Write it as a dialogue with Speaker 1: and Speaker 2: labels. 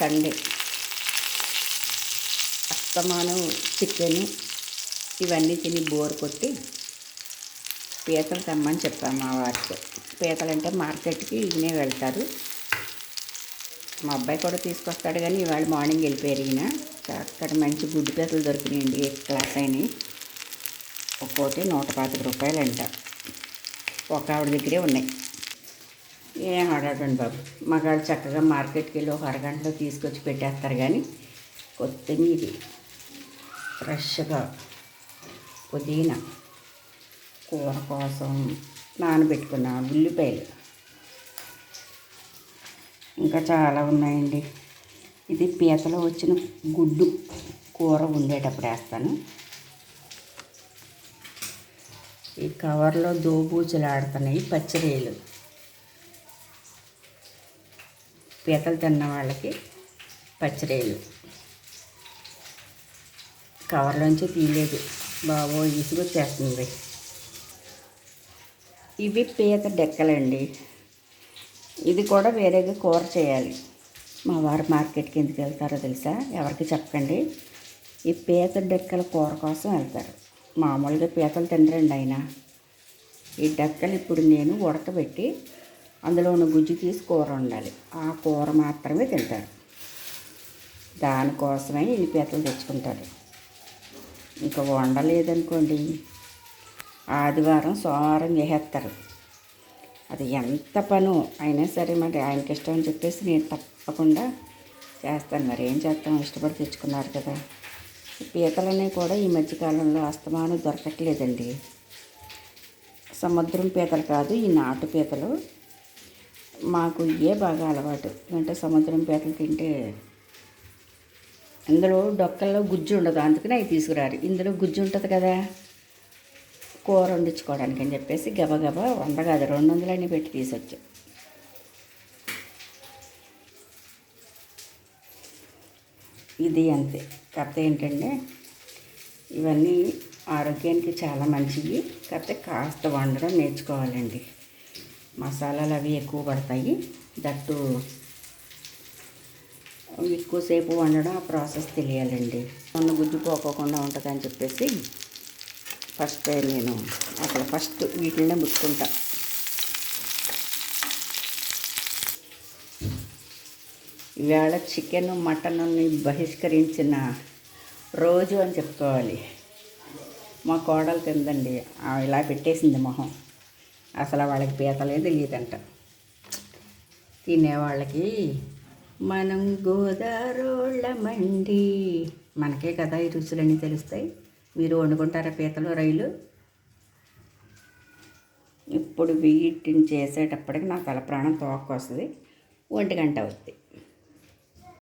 Speaker 1: Sunday. అస్తమానం chicken ఇవన్నీ తిని బోర్ కొట్టి పీతలు తెమ్మని చెప్పాము మా వారితో పీతలు అంటే మార్కెట్కి ఈయనే వెళ్తారు. మా అబ్బాయి కూడా తీసుకొస్తాడు కానీ ఇవాళ మార్నింగ్ వెళ్ళిపోయారు ఈయన. అక్కడ మంచి గుడ్డు పీతలు దొరికినాయండి ఏ క్లాస్ అయినాయి ఒక్కోటి నూట పాతిక రూపాయలు అంట ఒక ఆవిడ దగ్గరే ఉన్నాయి. ఏం ఆడాడండి బాబు. మగాళ్ళు చక్కగా మార్కెట్కి వెళ్ళి ఒక అరగంటలో తీసుకొచ్చి పెట్టేస్తారు కానీ కొత్తిమీర ఫ్రెష్గా పుదీనా కూర కోసం నానబెట్టుకున్న ఉల్లిపాయలు. ఇంకా చాలా ఉన్నాయండి. ఇది పీతలో వచ్చిన గుడ్డు. కూర ఉండేటప్పుడు వేస్తాను. ఈ కవర్లో దోబూచులాడుతున్నాయి పచ్చిరేలు. పీతలు తిన్న వాళ్ళకి పచ్చిరేలు. కవర్లోంచి తీయలేదు. బాబో ఇసుగొచ్చేస్తుంది ఇవి పీత డెక్కలండి. ఇది కూడా వేరేగా కూర చేయాలి. మా వారు మార్కెట్కి ఎందుకు వెళ్తారో తెలుసా? ఎవరికి చెప్పకండి ఈ పీత డెక్కల కూర కోసం వెళ్తారు. మామూలుగా పీతలు తినరండి ఆయన. ఈ డెక్కలు ఇప్పుడు నేను ఉడకబెట్టి అందులో ఉన్న గుజ్జు తీసి కూర ఉండాలి ఆ కూర మాత్రమే తింటారు. దానికోసమే ఇన్ని పీతలు తెచ్చుకుంటారు. ఇంకా వండలేదనుకోండి. ఆదివారం సోమవారం చేసేస్తారు. అది ఎంత పను అయినా సరే మరి ఆయనకి ఇష్టం అని చెప్పేసి నేను తప్పకుండా చేస్తాను. మరి ఏం చేస్తాం? ఇష్టపడి తెచ్చుకున్నారు కదా. పీతలనే కూడా ఈ మధ్యకాలంలో అస్తమానం దొరకట్లేదండి. సముద్రం పీతలు కాదు ఈ నాటు పీతలు మాకు ఇవే బాగా అలవాటు? అంటే సముద్రం పీతలు తింటే ఇందులో డొక్కల్లో గుజ్జు ఉండదు. అందుకని అవి తీసుకురారు. ఇందులో గుజ్జు ఉంటుంది కదా? కూర వండించుకోవడానికి అని చెప్పేసి గబగబా వంద కాదు రెండు వందలన్నీ పెట్టి తీసుకొచ్చాం ఇది అంతే. కథ ఏంటంటే ఇవన్నీ ఆరోగ్యానికి చాలా మంచివి. కాకపోతే కాస్త వండడం నేర్చుకోవాలండి. మసాలాలు అవి ఎక్కువ పడతాయి. దట్టు ఎక్కువసేపు వండడం ఆ ప్రాసెస్ తెలియాలండి. నన్ను గుజ్జు పోకోకుండా ఉంటుందని చెప్పేసి ఫస్ట్ నేను అక్కడ ఫస్ట్ వీటినే ముట్టుకుంటా. ఇవాళ చికెన్ మటన్ని బహిష్కరించిన రోజు అని చెప్పుకోవాలి. మా కోడలు తిందండి. ఇలా పెట్టేసింది మొహం. అసలు వాళ్ళకి పీతలే తెలియదంట. తినేవాళ్ళకి మనం గోదారోళ్ళమండి మనకే కదా ఈ రుచులన్నీ తెలుస్తాయి. మీరు వండుకుంటారా పీతలు రైలు? ఇప్పుడు వీటిని చేసేటప్పటికి నా తల ప్రాణం తోక్కొస్తుంది. ఒంటి గంట అవుతుంది